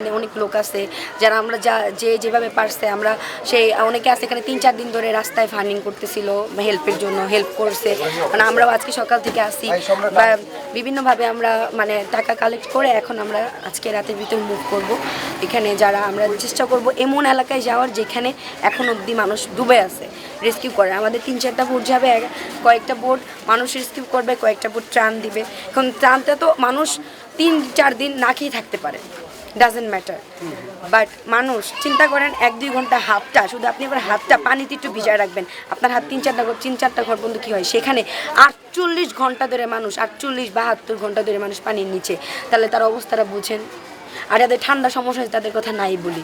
এখানে অনেক লোক আছে যারা আমরা যা যে যেভাবে পারছে আমরা সেই অনেকে আছে এখানে তিন চার দিন ধরে রাস্তায় ফান্ডিং করতেছিল হেল্পের জন্য হেল্প করছে। মানে আমরাও আজকে সকাল থেকে আসি। বা বিভিন্নভাবে আমরা মানে টাকা কালেক্ট করে এখন আমরা আজকে রাতের ভিতর মুভ করব। এখানে যারা আমরা চেষ্টা করব এমন এলাকায় যাওয়ার যেখানে এখন অবধি মানুষ ডুবে আছে রেস্কিউ করে। আমাদের তিন চারটা বোট যাবে কয়েকটা বোট মানুষ রেস্কিউ করবে কয়েকটা বোট ত্রাণ দিবে। এখন ত্রাণটা তো মানুষ তিন চার দিন না খেয়ে থাকতে পারে। ডাজেন্ট ম্যাটার বাট মানুষ, চিন্তা করেন এক দুই ঘণ্টা হাতটা, শুধু আপনি আপনার হাতটা পানিতে একটু ভিজায় রাখবেন। আপনার হাত তিন চারটা ঘর, তিন চারটা ঘর বন্ধু কী হয়? সেখানে আটচল্লিশ ঘণ্টা ধরে মানুষ, আটচল্লিশ বাহাত্তর ঘণ্টা ধরে মানুষ পানির নিচে। তাহলে তার অবস্থাটা বুঝেন। আর যাদের ঠান্ডা সমস্যা হয়েছে, তাদের কথা নাই বলি।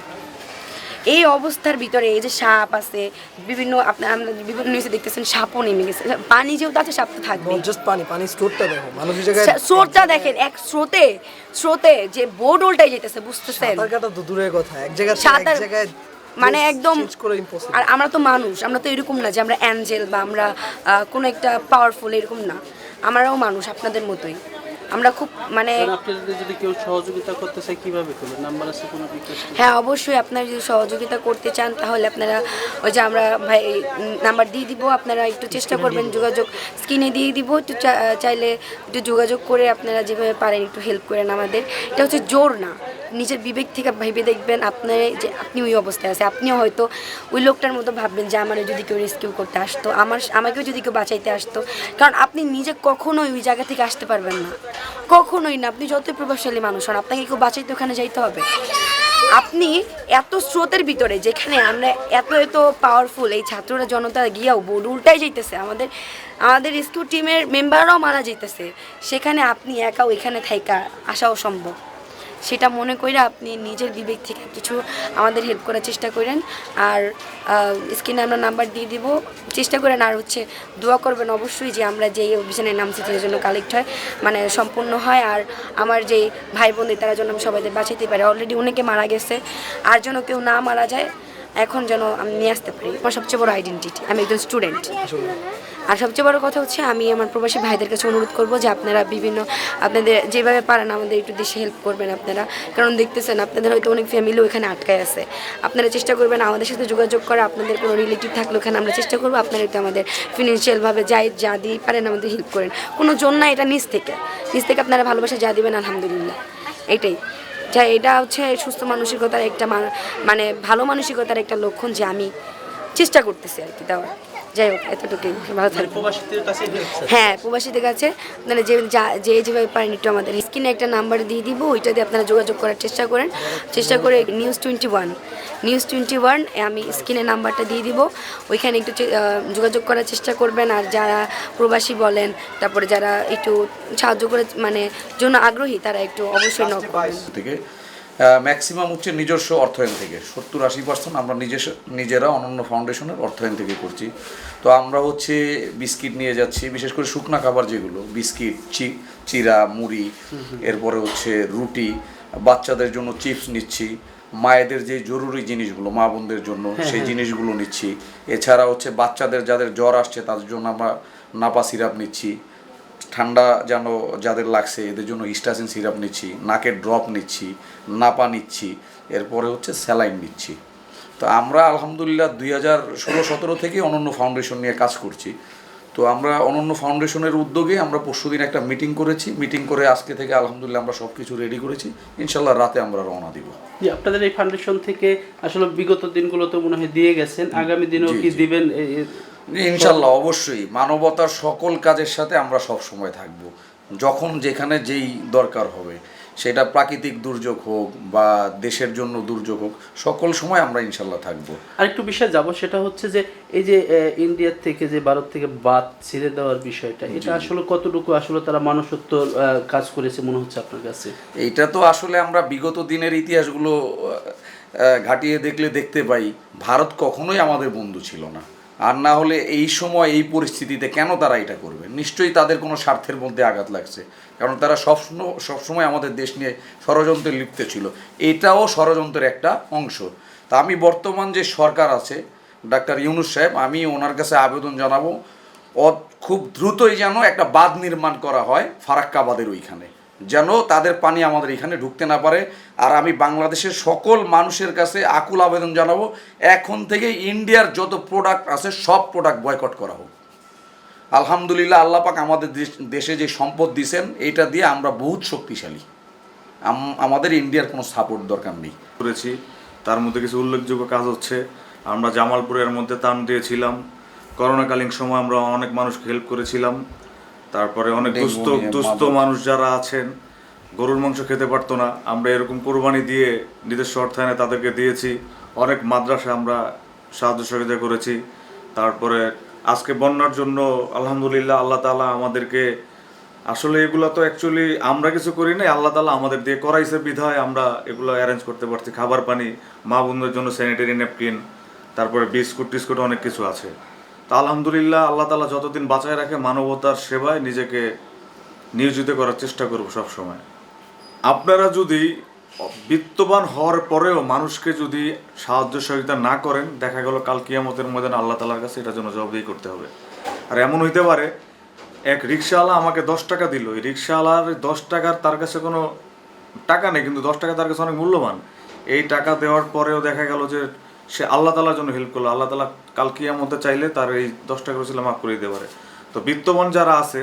এই অবস্থার ভিতরে এই যে সাপ আছে বিভিন্ন আপনার আমরা বিভিন্ন নিউজে দেখতেছেন সাপও নেমে গেছে। পানি যেহেতু আছে সাপ তো থাকবে। জাস্ট পানি পানি স্টোরটা দেখো মানুষ জায়গায় স্রোতটা দেখেন এক স্রোতে স্রোতে যে বোর্ড উল্টাই যেতেছে বুঝতেছেন? সাঁতার কাটা তো দূরের কথা এক জায়গা থেকে সাঁতার- এক জায়গায় মানে একদম আর আমরা তো মানুষ আমরা তো এরকম না যে আমরা অ্যাঞ্জেল বা আমরা কোনো একটা পাওয়ারফুল এরকম না। আমরাও মানুষ আপনাদের মতোই। আমরা খুব মানে আপনাদের যদি কেউ সহযোগিতা করতে চায় কীভাবে করবে নাম্বার আছে কোনো বিকাশ হ্যাঁ অবশ্যই আপনারা যদি সহযোগিতা করতে চান তাহলে আপনারা ওই যে আমরা ভাই নাম্বার দিয়ে দিব। আপনারা একটু চেষ্টা করবেন যোগাযোগ স্ক্রিনে দিয়ে দিব। একটু চাইলে একটু যোগাযোগ করে আপনারা যেভাবে পারেন একটু হেল্প করেন আমাদের। এটা হচ্ছে জোর না। নিজের বিবেক থেকে ভেবে দেখবেন আপনার যে আপনি ওই অবস্থায় আছে। আপনিও হয়তো ওই লোকটার মতো ভাববেন যে আমার যদি কেউ রেস্কিউ করতে আসতো, আমার আমাকেও যদি কেউ বাঁচাইতে আসতো। কারণ আপনি নিজে কখনোই ওই জায়গা থেকে আসতে পারবেন না। কখনোই না। আপনি যতই প্রভাবশালী মানুষ হন, আপনাকে কেউ বাঁচাইতে ওখানে যাইতে হবে। আপনি এত স্রোতের ভিতরে যেখানে আমরা এত এত পাওয়ারফুল এই ছাত্ররা, জনতা গিয়াও বোর্ড উল্টাই যাইতেছে। আমাদের আমাদের রেস্কিউ টিমের মেম্বাররাও মারা যাইতেছে। সেখানে আপনি একা ওইখানে থাইকা আসা অসম্ভব সেটা মনে করে আপনি নিজের বিবেক থেকে কিছু আমাদের হেল্প করার চেষ্টা করেন। আর স্ক্রিনে আমরা নাম্বার দিয়ে দিব। চেষ্টা করেন আর হচ্ছে দোয়া করবেন অবশ্যই যে আমরা যেই অভিযানের নাম সেটার জন্য কালেক্ট হয় মানে সম্পূর্ণ হয়। আর আমার যে ভাই বোনদের তারা যেন আমি সবাইদের বাঁচাইতে পারি। অলরেডি অনেকে মারা গেছে। আর যেন কেউ না মারা যায়, এখন যেন আমি নিয়ে আসতে পারি। আমার সবচেয়ে বড় আইডেন্টিটি আমি একজন স্টুডেন্ট আর সবচেয়ে বড় কথা হচ্ছে, আমি আমার প্রবাসী ভাইদের কাছে অনুরোধ করব যে আপনারা বিভিন্ন, আপনাদের যেভাবে পারেন আমাদের একটু দেশে হেল্প করবেন আপনারা। কারণ দেখতেছেন, আপনাদের হয়তো অনেক ফ্যামিলি ওখানে আটকায় আছে। আপনারা চেষ্টা করবেন আমাদের সাথে যোগাযোগ করা, আপনাদের কোনো রিলেটিভ থাকলে ওখানে আমরা চেষ্টা করব আপনারা একটু আমাদের ফিনান্সিয়ালভাবে যাই যা দিয়ে পারেন আমাদের হেল্প করেন। কোনো জন্য এটা নিজ থেকে। নিজ থেকে আপনারা ভালোবাসা যা দিবেন, আলহামদুলিল্লাহ। এটাই। যা এটা হচ্ছে সুস্থ মানসিকতার একটা মানে ভালো মানসিকতার একটা লক্ষণ যে আমি চেষ্টা করতেছি আর কি দেওয়ার। যাই হোক এতটুকুই। ভালো হেল্প হ্যাঁ প্রবাসীদের কাছে। মানে যে যা- যেভাবে পারেন একটু আমাদের স্ক্রিনে একটা নাম্বার দিয়ে দিব ওইটা দিয়ে আপনারা যোগাযোগ করার চেষ্টা করেন। চেষ্টা করে news twenty one news twenty one আমি স্ক্রিনে নাম্বারটা দিয়ে দিব। ওইখানে একটু যোগাযোগ করার চেষ্টা করবেন। আর যারা প্রবাসী বলেন তারপরে যারা একটু সাহায্য করে মানে জন্য আগ্রহী তারা একটু অবশ্যই নক করবেন। ম্যাক্সিমাম হচ্ছে নিজস্ব অর্থায়ন থেকে। সত্তর আশি পার্সেন্ট আমরা নিজস্ব নিজেরা অনন্য ফাউন্ডেশনের অর্থায়ন থেকে করছি। তো আমরা হচ্ছে বিস্কিট নিয়ে যাচ্ছি বিশেষ করে শুকনা খাবার যেগুলো বিস্কিট চি চিরা মুড়ি এরপরে হচ্ছে রুটি বাচ্চাদের জন্য চিপস নিচ্ছি মায়েদের যে জরুরি জিনিসগুলো মা বোনদের জন্য সেই জিনিসগুলো নিচ্ছি। এছাড়া হচ্ছে বাচ্চাদের যাদের জ্বর আসছে তাদের জন্য আমরা নাপা সিরাপ নিচ্ছি। ঠান্ডা যেন যাদের লাগছে এদের জন্য হিস্টাসিন সিরাপ নিচ্ছি নাকের ড্রপ নিচ্ছি নাপা নিচ্ছি এরপরে হচ্ছে স্যালাইন নিচ্ছি। তো আমরা আলহামদুলিল্লাহ দুই হাজার ষোলো সতেরো থেকে অনন্য ফাউন্ডেশন নিয়ে কাজ করছি। তো আমরা অনন্য ফাউন্ডেশনের উদ্যোগে আমরা পরশুদিন একটা মিটিং করেছি। মিটিং করে আজকে থেকে আলহামদুলিল্লাহ আমরা সব কিছু রেডি করেছি। ইনশাল্লাহ রাতে আমরা রওনা দিব। জি, আপনাদের এই ফাউন্ডেশন থেকে আসলে বিগত দিনগুলোতে মনে হয় দিয়ে গেছেন। আগামী দিনেও কি দিবেন? ইনশাল্লাহ অবশ্যই। মানবতার সকল কাজের সাথে আমরা সব সময় থাকব। যখন যেখানে যেই দরকার হবে সেটা প্রাকৃতিক দুর্যোগ হোক বা দেশের জন্য দুর্যোগ হোক সকল সময় আমরা ইনশাল্লাহ থাকব। আরেকটু বিষয় যাব সেটা হচ্ছে যে এই যে ইন্ডিয়ার থেকে যে ভারত থেকে বাদ ছেড়ে দেওয়ার বিষয়টা এটা আসলে কতটুকু আসলে তারা মানুষত্ব কাজ করেছে মনে হচ্ছে আপনার কাছে? এইটা তো আসলে আমরা বিগত দিনের ইতিহাসগুলো ঘাটিয়ে দেখলে দেখতে পাই। ভারত কখনোই আমাদের বন্ধু ছিল না। আর না হলে এই সময় এই পরিস্থিতিতে কেন তারা এটা করবে? নিশ্চয়ই তাদের কোনো স্বার্থের মধ্যে আঘাত লাগছে। কারণ তারা সব সবসময় আমাদের দেশ নিয়ে ষড়যন্ত্রে লিপ্ত ছিল। এটাও ষড়যন্ত্রের একটা অংশ। তা আমি বর্তমান যে সরকার আছে, ডাক্তার ইউনুস সাহেব, আমি ওনার কাছে আবেদন জানাব খুব দ্রুতই যেন একটা বাঁধ নির্মাণ করা হয় ফারাক্কাবাদের ওইখানে। যেন তাদের পানি আমাদের এখানে ঢুকতে না পারে। আর আমি বাংলাদেশের সকল মানুষের কাছে আকুল আবেদন জানাব, এখন থেকে ইন্ডিয়ার যত প্রোডাক্ট আছে, সব প্রোডাক্ট বয়কট করা হোক। আলহামদুলিল্লাহ আল্লাহ পাক আমাদের দেশে যে সম্পদ দিছেন, এটা দিয়ে আমরা বহুত শক্তিশালী। আমাদের ইন্ডিয়ার কোনো সাপোর্ট দরকার নেই। করেছি, তার মধ্যে কিছু উল্লেখযোগ্য কাজ হচ্ছে। আমরা জামালপুরের মধ্যে তান দিয়েছিলাম। করোনাকালীন সময় আমরা অনেক মানুষকে হেল্প করেছিলাম। তারপরে অনেক দুস্থ দুস্থ মানুষ যারা আছেন গরুর মাংস খেতে পারতো না। আমরা এরকম কোরবানি দিয়ে নিজস্ব অর্থায়নে তাদেরকে দিয়েছি। অনেক মাদ্রাসা আমরা সাহায্য সহযোগিতা করেছি। তারপরে আজকে বন্যার জন্য আলহামদুলিল্লাহ আল্লাহ তাআলা আমাদেরকে আসলে এগুলো তো অ্যাকচুয়ালি আমরা কিছু করি নাই আল্লাহ তালা আমাদের দিয়ে করাইছে বিধায় আমরা এগুলো অ্যারেঞ্জ করতে পারছি। খাবার পানি মা বোনদের জন্য স্যানিটারি ন্যাপকিন তারপরে বিস্কুট টিস্কুট অনেক কিছু আছে। তো আলহামদুলিল্লাহ আল্লাহ তালা যতদিন বাঁচায় রাখে মানবতার সেবায় নিজেকে নিয়োজিত করার চেষ্টা করব সব সময় আপনারা যদি বিত্তবান হওয়ার পরেও মানুষকে যদি সাহায্য সহযোগিতা না করেন, দেখা গেল কাল কিয়ামতের ময়দানে আল্লাহ তালার কাছে এটার জন্য জবাবদিহি করতে হবে। আর এমন হইতে পারে, এক রিক্সাওয়ালা আমাকে দশ টাকা দিল। এই রিক্সাওয়ালার দশ টাকার তার কাছে কোনো টাকা নেই, কিন্তু দশ টাকা তার কাছে অনেক মূল্যবান। এই টাকা দেওয়ার পরেও দেখা গেল যে সে আল্লাহ তালার জন্য হেল্প করল। আল্লাহ তালা কাল কিয়ামতে চাইলে তার এই দশ টাকা ছিল মাফ করে দিতে পারে। তো বিত্তবান যারা আছে,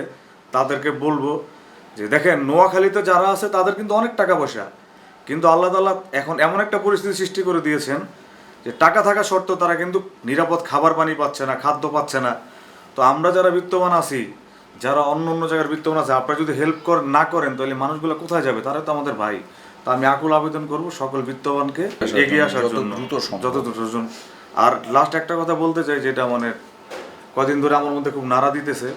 তাদেরকে বলব যে, দেখেন, নোয়াখালীতে যারা আছে, তাদের কিন্তু অনেক টাকা পয়সা। কিন্তু আল্লাহ তালা এখন এমন একটা পরিস্থিতি সৃষ্টি করে দিয়েছেন যে, টাকা থাকা সত্ত্বেও তারা কিন্তু নিরাপদ খাবার পানি পাচ্ছে না, খাদ্য পাচ্ছে না। তো আমরা যারা বিত্তবান আছি, যারা অন্য অন্য জায়গার বিত্তবান আছে, আপনারা যদি হেল্প কর, না করেন, তাহলে মানুষগুলো কোথায় যাবে? তারা তো আমাদের ভাই। তো আমি আকুল আবেদন করব সকল বিত্তবানকে এগিয়ে আসার জন্য। যত দ্রুত আর লাস্ট একটা কথা বলতে চাই যেটা মানে কদিন ধরে আমার মধ্যে খুব নাড়া দিতেছে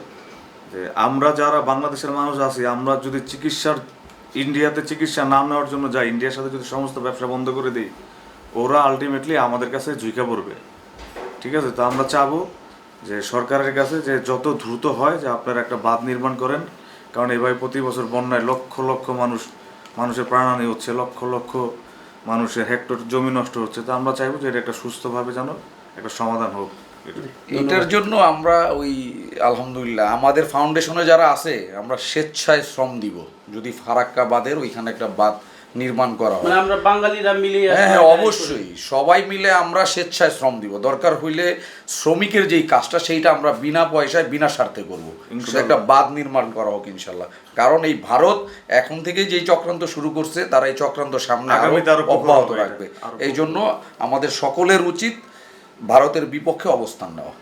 যে আমরা যারা বাংলাদেশের মানুষ আছি আমরা যদি চিকিৎসার ইন্ডিয়াতে চিকিৎসা না নেওয়ার জন্য যাই ইন্ডিয়ার সাথে যদি সমস্ত ব্যবসা বন্ধ করে দিই ওরা আলটিমেটলি আমাদের কাছে ঝুঁকে পড়বে ঠিক আছে তো আমরা চাবো যে সরকারের কাছে যে যত দ্রুত হয় যে আপনারা একটা বাঁধ নির্মাণ করেন কারণ এভাবে প্রতি বছর বন্যায় লক্ষ লক্ষ মানুষ মানুষের প্রাণহানি হচ্ছে, লক্ষ লক্ষ মানুষের হেক্টর জমি নষ্ট হচ্ছে। তো আমরা চাইব যে এটা একটা সুস্থভাবে যেন একটা সমাধান হোক। এটার জন্য আমরা ওই, আলহামদুলিল্লাহ, আমাদের ফাউন্ডেশনে যারা আছে, আমরা স্বেচ্ছায় শ্রম দিব। যদি ফারাক্কা বাদের ওইখানে একটা বাঁধ নির্মাণ করা হয়। মানে আমরা বাঙালিরা মিলে হ্যাঁ হ্যাঁ অবশ্যই। সবাই মিলে আমরা স্বেচ্ছায় শ্রম দিব। দরকার হইলে শ্রমিকের যেই কাজটা সেইটা আমরা বিনা পয়সায় বিনা স্বার্থে করব। একটা বাঁধ নির্মাণ করা হোক ইনশাল্লাহ। কারণ এই ভারত এখন থেকে যেই চক্রান্ত শুরু করছে তারা এই চক্রান্ত সামনে অব্যাহত রাখবে। এই জন্য আমাদের সকলের উচিত ভারতের বিপক্ষে অবস্থান নেওয়া।